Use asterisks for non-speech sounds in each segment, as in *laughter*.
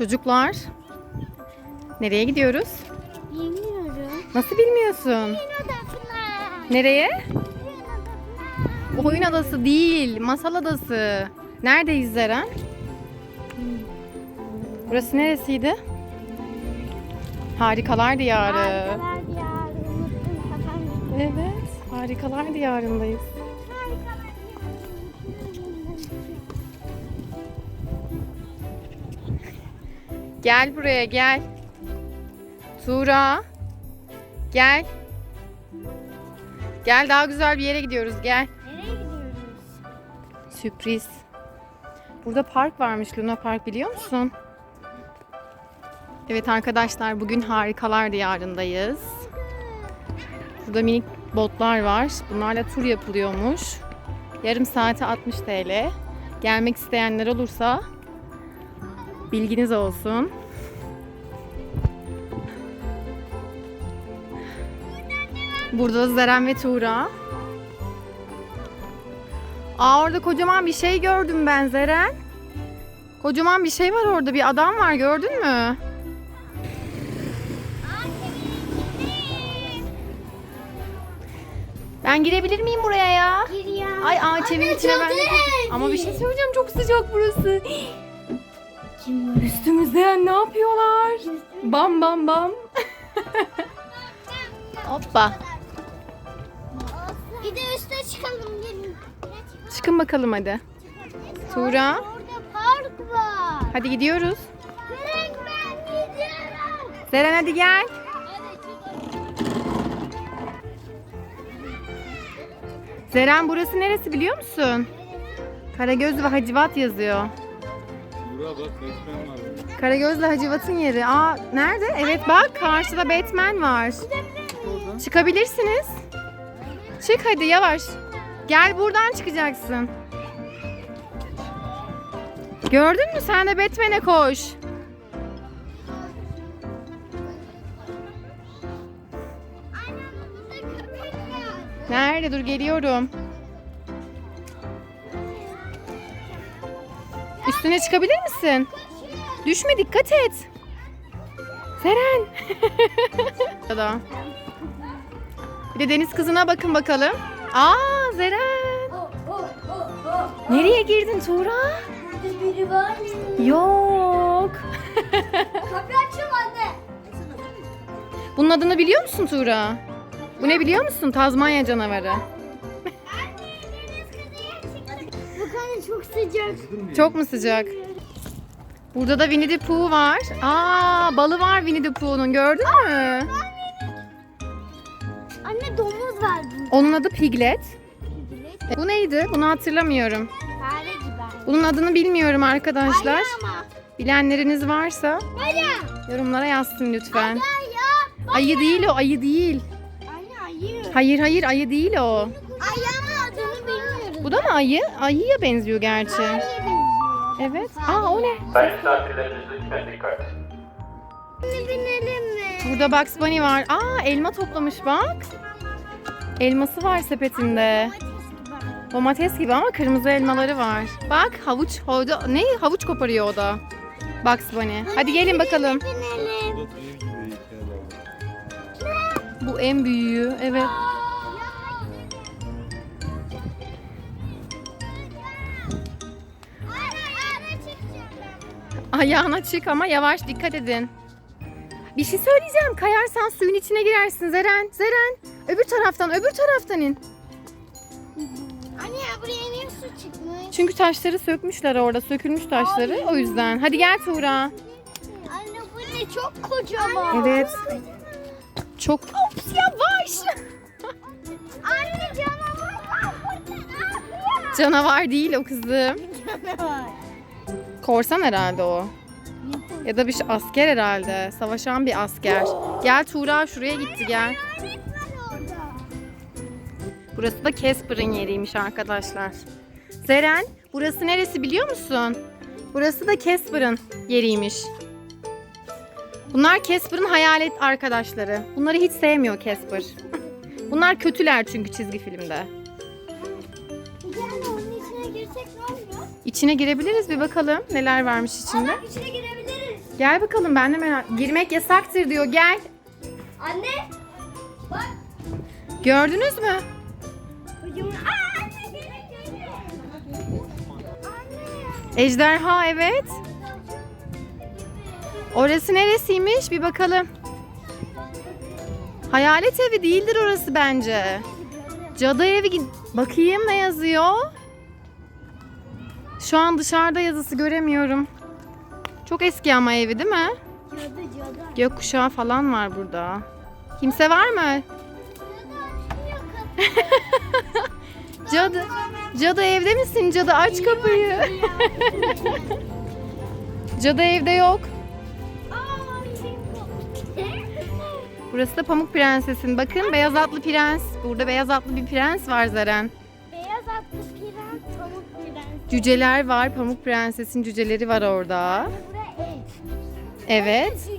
Çocuklar, nereye gidiyoruz? Bilmiyorum. Nasıl bilmiyorsun? Oyun odasına. Nereye? Oyun odasına. Oyun adası değil, masal adası. Neredeyiz Zeren? Burası neresiydi? Harikalar Diyarı. Harikalar diyarı. Unuttum. Evet, harikalar diyarındayız. Gel buraya gel. Tuğra. Gel. Gel daha güzel bir yere gidiyoruz gel. Nereye gidiyoruz? Sürpriz. Burada park varmış Luna Park biliyor musun? Evet arkadaşlar bugün harikalar diyarındayız. Burada minik botlar var. Bunlarla tur yapılıyormuş. Yarım saate 60 TL. Gelmek isteyenler olursa bilginiz olsun. Burada da Zeren ve Tuğra. Aa orada kocaman bir şey gördüm ben Zeren. Kocaman bir şey var orada. Bir adam var gördün mü? Ben girebilir miyim buraya ya? Gir ya. Ay ağaç evin içine ben. Ama bir şey söyleyeceğim çok sıcak burası. Kim? Üstümüzde ne yapıyorlar? Bam bam bam. Hoppa. Bir de üste çıkalım gelin. Çıkın bakalım hadi. Tuğra. Orada park var. Hadi gidiyoruz. Direkt ben gidiyorum. Zeren hadi gel. Zeren burası neresi biliyor musun? Karagöz ve Hacivat yazıyor. Burak bak Batman var. burada. Karagöz ve Hacivat'ın yeri. Aa nerede? Evet bak karşıda Batman var. Çıkabilirsiniz. Çık hadi yavaş. Gel buradan çıkacaksın. Gördün mü? Sen de Batman'e koş. Nerede? Dur geliyorum. Üstüne çıkabilir misin? Düşme dikkat et. Seren. *laughs* Bir de deniz kızına bakın bakalım. Aa Zeren. Nereye girdin Tuğra? Burada biri var mı? Yok. Kapıyı açıyorum anne. Bunun adını biliyor musun Tuğra? Bu ne biliyor musun? Tazmanya canavarı. Sıcak. Çok mu sıcak? Burada da Winnie the Pooh var. Aa, balı var Winnie the Pooh'un gördün mü? Anne domuz var burada. Onun adı Piglet. Bu neydi? Bunu hatırlamıyorum. Fare gibi. Bunun adını bilmiyorum arkadaşlar. Ayı ama. Bilenleriniz varsa Ayı. yorumlara yazsın lütfen. Ayı. Ayı değil o, ayı değil. Anne ayı. Hayır hayır ayı değil o. Ayı ama. Bu da mı ayı? Ayıya benziyor gerçi. Fareye benziyor. Evet. Aa o ne? Sayın misafirlerimiz lütfen dikkat. Şimdi binelim mi? Burada Bugs Bunny var. Aa elma toplamış bak. Elması var sepetinde. Domates gibi ama kırmızı elmaları var. Bak havuç, orada ne havuç koparıyor o da. Bugs Bunny. Hadi gelin bakalım. Bu en büyüğü. Evet. Ayağına çık ama yavaş dikkat edin. Bir şey söyleyeceğim. Kayarsan suyun içine girersin Zeren. Zeren. Öbür taraftan, öbür taraftan in. Anne ya buraya niye su çıkmış? Çünkü taşları sökmüşler orada. Sökülmüş taşları. O yüzden. Hadi gel Tuğra. Anne bu ne çok kocaman. Evet. Çok... Ops yavaş. Anne canavar var burada? Canavar değil o kızım. Canavar. Korsan herhalde o. Ya da bir şey, asker herhalde. Savaşan bir asker. Gel Tuğra şuraya gitti gel. Burası da Casper'ın yeriymiş arkadaşlar. Zeren, burası neresi biliyor musun? Burası da Casper'ın yeriymiş. Bunlar Casper'ın hayalet arkadaşları. Bunları hiç sevmiyor Casper. *laughs* Bunlar kötüler çünkü çizgi filmde. Gel onun içine girsek ne olur? İçine girebiliriz bir bakalım neler varmış içinde. Bak içine girebiliriz. Gel bakalım ben de merak... Girmek yasaktır diyor gel. Anne. Bak. Gördünüz mü? Kocaman. Aa anne. Ejderha evet. Orası neresiymiş bir bakalım. Hayalet evi değildir orası bence. Cadı evi bakayım ne yazıyor. Şu an dışarıda yazısı göremiyorum. Çok eski ama evi değil mi? Cadı cadı. Gökkuşağı falan var burada. Kimse var mı? Cadı. Cadı evde misin? Cadı aç kapıyı. *laughs* Cadı evde yok. Burası da Pamuk Prenses'in. Bakın beyaz atlı prens. Burada beyaz atlı bir prens var Zeren. Beyaz atlı. Cüceler var. Pamuk Prenses'in cüceleri var orada. Evet.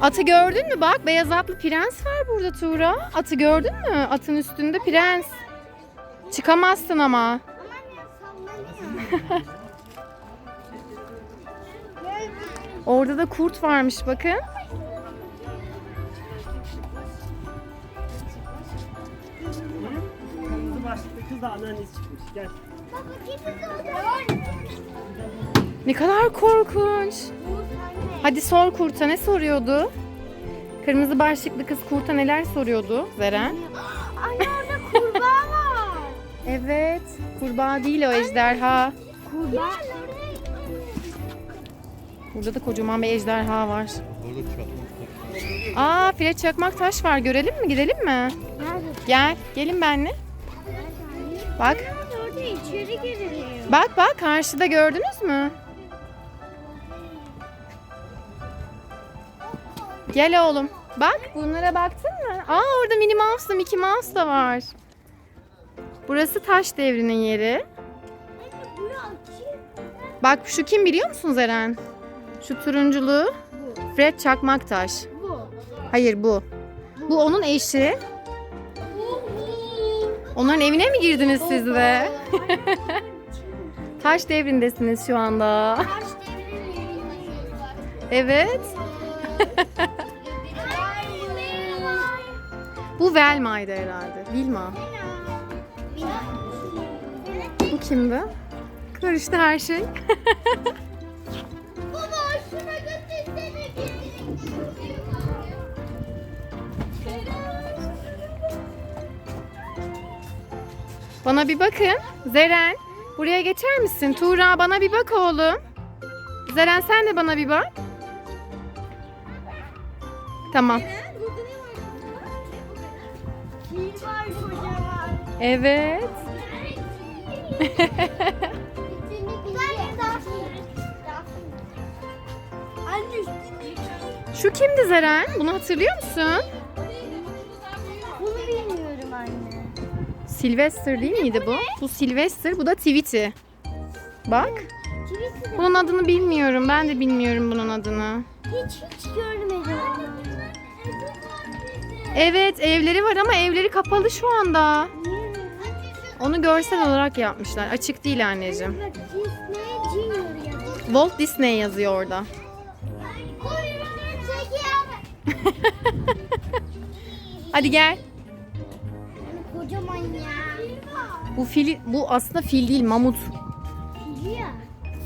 Atı gördün mü? Bak beyaz atlı prens var burada Tuğra. Atı gördün mü? Atın üstünde prens. Çıkamazsın ama. *laughs* Orada da kurt varmış bakın. Kız da anneannesi çıkmış. Gel. Baba kimisi orada? Ne kadar korkunç. Hadi sor kurta ne soruyordu? Kırmızı başlıklı kız kurta neler soruyordu Zeren? *gasps* Anne orada kurbağa var. Evet. Kurbağa değil o ejderha. Kurbağa. Burada da kocaman bir ejderha var. Orada çakmak Aa file çakmak taş var. Görelim mi? Gidelim mi? Nerede? Gel. Gelin benimle. Bak. Orada içeri giriliyor. Bak bak karşıda gördünüz mü? Gel oğlum. Bak bunlara baktın mı? Aa orada Minnie Mouse'la Mickey Mouse da var. Burası taş devrinin yeri. Bak şu kim biliyor musun Zeren? Şu turunculu Fred Çakmaktaş. Hayır bu. Bu onun eşi. Onların evine mi girdiniz siz de? *laughs* Taş devrindesiniz şu anda. Taş devrinin yerindeyiz. Evet. *laughs* Bu Velma'ydı herhalde. Vilma. Bu kimdi? Karıştı her şey. *laughs* Baba şuna götürsene Bana bir bakın. Zeren, buraya geçer misin? Tuğra bana bir bak oğlum. Zeren sen de bana bir bak. Tamam. Evet. *laughs* Şu kimdi Zeren? Bunu hatırlıyor musun? Sylvester değil miydi bu? Bu Sylvester, bu da Tweety. Bak. De Bunun adını bilmiyorum. Ben de bilmiyorum bunun adını. hiç hiç görmedim. Evet, evleri var ama evleri kapalı şu anda. Onu görsel olarak yapmışlar. Açık değil anneciğim. Walt Disney yazıyor orada. *laughs* Hadi gel. Kocaman ya. Bu fil, bu aslında fil değil, mamut. Ya.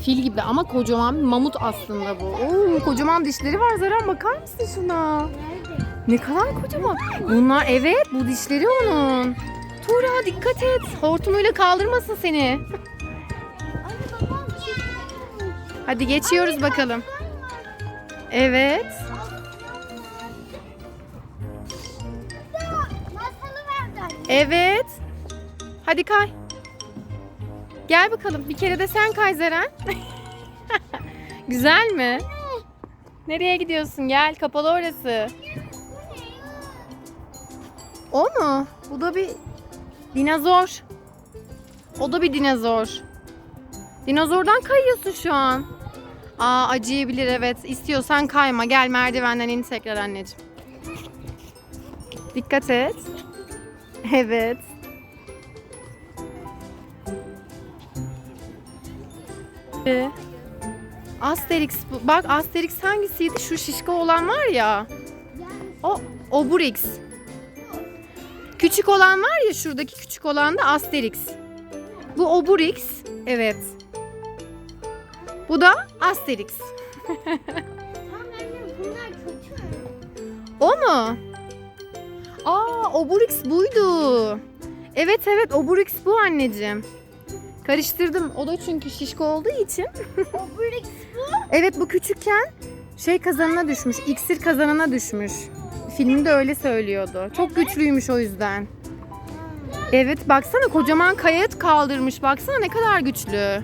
Fil gibi ama kocaman bir mamut aslında bu. Oo, kocaman dişleri var Zeren bakar mısın şuna? Nerede? Ne kadar kocaman. Bunlar evet bu dişleri onun. Tuğra dikkat et. Hortumuyla kaldırmasın seni. Hadi geçiyoruz bakalım. Evet. Evet. Hadi kay. Gel bakalım. Bir kere de sen kay Zeren. *laughs* Güzel mi? Nereye gidiyorsun? Gel kapalı orası. O mu? Bu da bir dinozor. O da bir dinozor. Dinozordan kayıyorsun şu an. Aa acıyabilir evet. İstiyorsan kayma. Gel merdivenden in tekrar anneciğim. Dikkat et. *laughs* Evet. Asterix. bu- Bak Asterix hangisiydi? Şu şişko olan var ya. O Obelix. Küçük olan var ya şuradaki küçük olan da Asterix. Bu Obelix. Evet. Bu da Asterix. *laughs* O mu? Aa, Obelix buydu. Evet evet Obelix bu anneciğim. Karıştırdım. O da çünkü şişko olduğu için. Obelix bu. Evet bu küçükken şey kazanına düşmüş. iksir kazanına düşmüş. Filmde öyle söylüyordu. Çok güçlüymüş o yüzden. Evet baksana kocaman kayıt kaldırmış. Baksana ne kadar güçlü.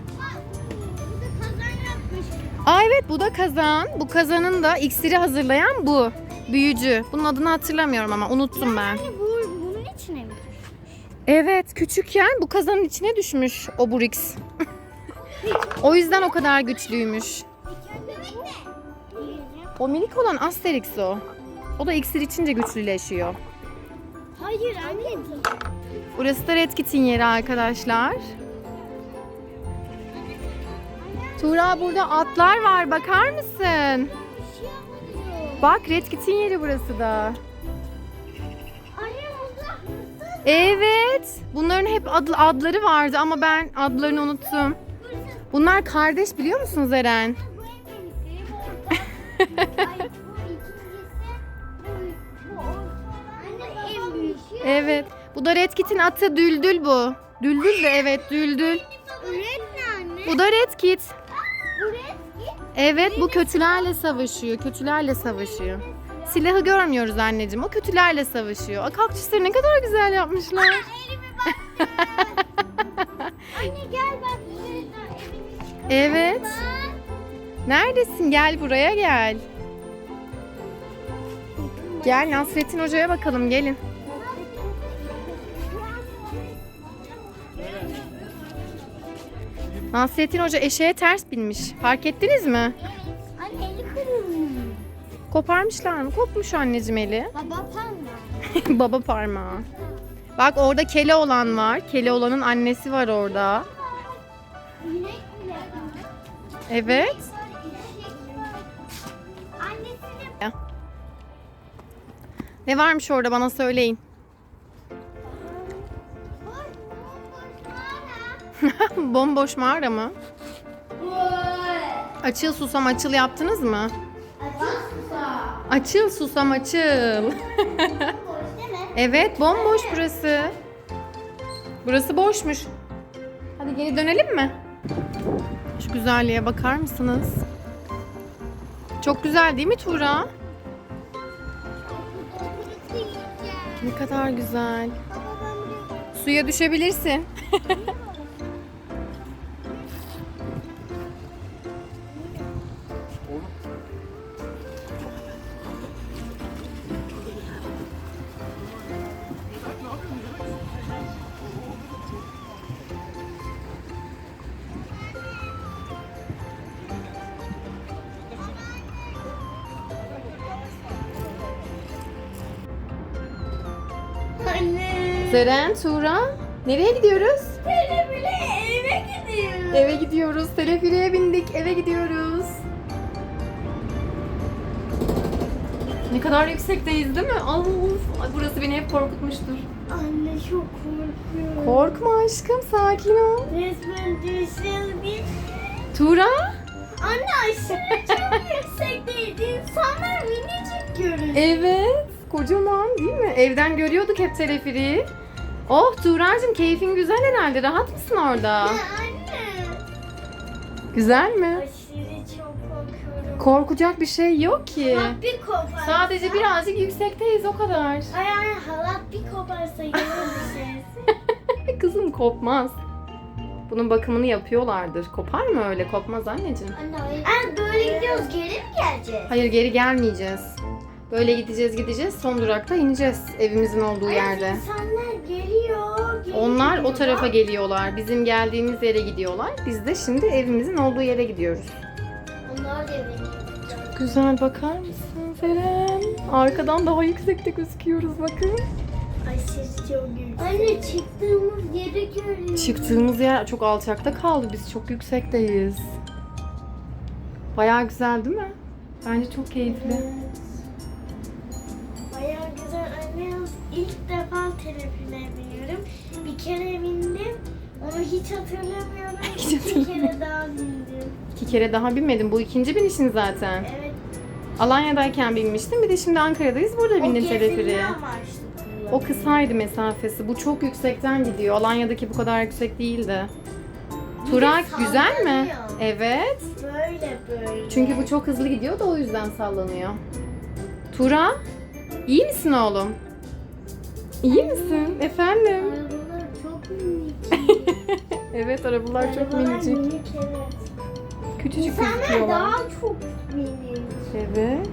Aa evet bu da kazan. Bu kazanın da iksiri hazırlayan bu. Büyücü. Bunun adını hatırlamıyorum ama unuttum ben. Bu mi? Evet küçükken bu kazanın içine düşmüş Oburix. o yüzden o kadar güçlüymüş. O minik olan Asterix o. O da iksir içince güçlüleşiyor. Hayır anne. Burası da Red Kit'in yeri arkadaşlar. Tuğra burada atlar var bakar mısın? Bak Red Kit'in yeri burası da. Burada. Evet. Bunların hep ad- adları vardı ama ben adlarını unuttum. Bunlar kardeş biliyor musunuz Eren? *laughs* Evet. Bu da Red Kit'in atı Düldül bu. Düldül de evet Düldül. Bu da Red Kit. Evet bu kötülerle savaşıyor. Kötülerle savaşıyor. Silahı görmüyoruz anneciğim. O kötülerle savaşıyor. Aa, kaktüsleri ne kadar güzel yapmışlar. Elimi bak. Anne gel bak. Evet. Neredesin? Gel buraya gel. Gel Nasrettin Hoca'ya bakalım gelin. Nasrettin Hoca eşeğe ters binmiş. Fark ettiniz mi? Kırılmış. Koparmışlar mı? Kopmuş anneciğim eli. Baba parmağı. *laughs* Baba parmağı. Bak orada kele olan var. Kele olanın annesi var orada. Evet. Ne varmış orada bana söyleyin. *laughs* Bomboş mağara mı? Açıl susam açıl yaptınız mı? Açıl susam açıl. Boş değil mi? evet bomboş burası. Burası boşmuş. Hadi geri dönelim mi? Şu güzelliğe bakar mısınız? Çok güzel değil mi Tuğra? Ne kadar güzel. Suya düşebilirsin. *laughs* Seren, Tuğra, nereye gidiyoruz? Bile eve gidiyorum. Eve gidiyoruz. Teleferiğe bindik. Eve gidiyoruz. Ne kadar yüksekteyiz değil mi? Of, burası beni hep korkutmuştur. Anne çok korkuyorum. Korkma aşkım, sakin ol. Resmen bir. Tuğra, Anne aşırı çok *laughs* yüksekteyiz. İnsanlar minicik görünüyor. evet. Kocaman değil mi? Evden görüyorduk hep teleferiği. Oh Tuğra'cığım keyfin güzel herhalde. Rahat mısın orada? Ya anne. Güzel mi? Aşırı çok korkuyorum. Korkacak bir şey yok ki. Halat bir koparsa. Sadece birazcık yüksekteyiz o kadar. Ay anne halat bir koparsa yine düşeriz. *laughs* Kızım kopmaz. Bunun bakımını yapıyorlardır. Kopar mı öyle? Kopmaz anneciğim. Anne Anne böyle gidiyoruz geri mi geleceğiz? Hayır geri gelmeyeceğiz. Böyle gideceğiz gideceğiz. Son durakta ineceğiz evimizin olduğu yerde. İnsanlar geliyor. geri Onlar o tarafa geliyorlar. Bizim geldiğimiz yere gidiyorlar. Biz de şimdi evimizin olduğu yere gidiyoruz. Onlar da eve Güzel bakar mısın Seren? Arkadan daha yüksekte gözüküyoruz bakın. Ay ses çok yüksek. Anne çıktığımız yeri görüyoruz. Çıktığımız yer çok alçakta kaldı. Biz çok yüksekteyiz. Bayağı güzel değil mi? Bence çok keyifli. Bayağı defa telefone biniyorum. Bir kere bindim. Onu hiç hatırlamıyorum. *laughs* Hiç Bir kere daha bindim. İki kere daha binmedim. Bu ikinci binişin zaten. Evet. Alanya'dayken binmiştim. Bir de şimdi Ankara'dayız. Burada O bindin gezinme teleferiğe. amaçlı O kısaydı mesafesi. Bu çok yüksekten gidiyor. Alanya'daki bu kadar yüksek değildi. Bir de Turak güzel mi? sallanıyor. Evet. Böyle böyle. Çünkü bu çok hızlı gidiyor da o yüzden sallanıyor. Tura, iyi misin oğlum? İyi misin? Efendim? Arabalar çok minik. *laughs* Evet, arabalar çok minicik. minik evet. Küçücük İnsanlar gözüküyorlar. daha çok minik. Evet.